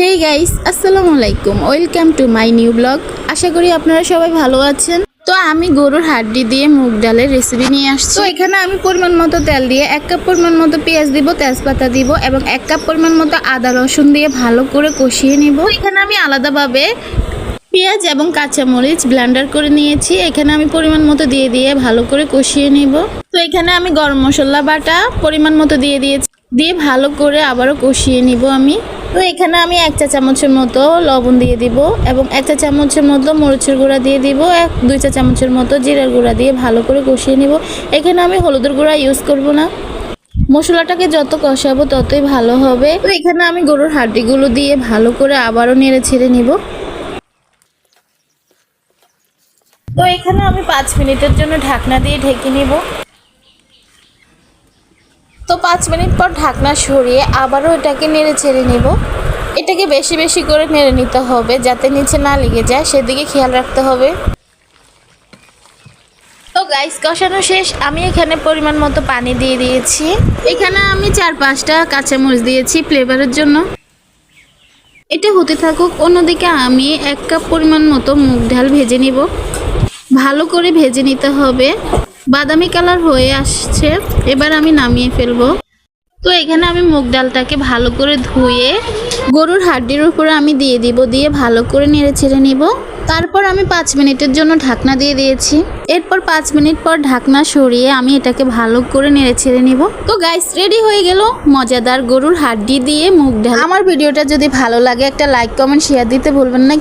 হেই guys আসসালামু আলাইকুম। Welcome to my new blog আশা করি আপনারা সবাই ভালো আছেন। তো আমি গরুর হাড্ডি দিয়ে মুগ ডালের রেসিপি নিয়ে আসছি। তো এখানে আমি পরিমাণ মতো তেল দিয়ে এক কাপ পরিমাণ মতো পেঁয়াজ দিব তেজপাতা দিব এবং এক কাপ পরিমাণ মতো আদা রসুন দিয়ে ভালো করে কষিয়ে নিব। এখানে আমি আলাদাভাবে পেঁয়াজ এবং কাঁচামরিচ ব্লেন্ডার করে নিয়েছি। এখানে আমি পরিমাণ মতো দিয়ে দিয়ে ভালো করে কষিয়ে নিব। তো এখানে আমি গরম মশলা বাটা পরিমাণ মতো দিয়ে দিয়েছি। দিয়ে ভালো করে আবারও কষিয়ে নিব আমি। তো এখানে আমি এক চা চামচের মতো লবণ দিয়ে দিব এবং এক চা চামচের মতো মরিচের গুঁড়া দিয়ে দিব, এক, দুই চা চামচের মতো জিরার গুঁড়া দিয়ে ভালো করে কষিয়ে নিব। এখানে আমি হলুদের গুঁড়া ইউজ করব না। মশলাটাকে যত কষাবো ততই ভালো হবে। তো এখানে আমি গরুর হাড্ডিগুলো দিয়ে ভালো করে আবারও নেড়ে ছেড়ে নিব। তো এখানে আমি পাঁচ মিনিটের জন্য ঢাকনা দিয়ে ঢেকে নিব। তো পাঁচ মিনিট পর ঢাকনা সরিয়ে আবারও এটাকে নেড়ে ছেড়ে নিব। এটাকে বেশি বেশি করে নেড়ে নিতে হবে যাতে নিচে না লেগে যায়, সেদিকে খেয়াল রাখতে হবে। তো গাইস কষানো শেষ। আমি এখানে পরিমাণ মতো পানি দিয়ে দিয়েছি। এখানে আমি চার পাঁচটা কাঁচামরিচ দিয়েছি ফ্লেভারের জন্য। এটা হতে থাকুক, অন্যদিকে আমি এক কাপ পরিমাণ মতো মুগ ডাল ভেজে নিব। ভালো করে ভেজে নিতে হবে। বাদামি কালার হয়ে আসছে। এবার আমি নামিয়ে ফেলব। তো এখানে আমি মুগ ডালটাকে ভালো করে ধুয়ে গরুর হাড্ডির উপরে আমি দিয়ে দিব, দিয়ে ভালো করে নেড়ে ছেড়ে নিব। তারপর আমি পাঁচ মিনিটের জন্য ঢাকনা দিয়ে দিয়েছি। এরপর পাঁচ মিনিট পর ঢাকনা সরিয়ে আমি এটাকে ভালো করে নেড়ে ছেড়ে নিব। তো গাইস রেডি হয়ে গেল মজাদার গরুর হাড্ডি দিয়ে মুগ ডাল। আমার ভিডিওটা যদি ভালো লাগে একটা লাইক কমেন্ট শেয়ার দিতে ভুলবেন না।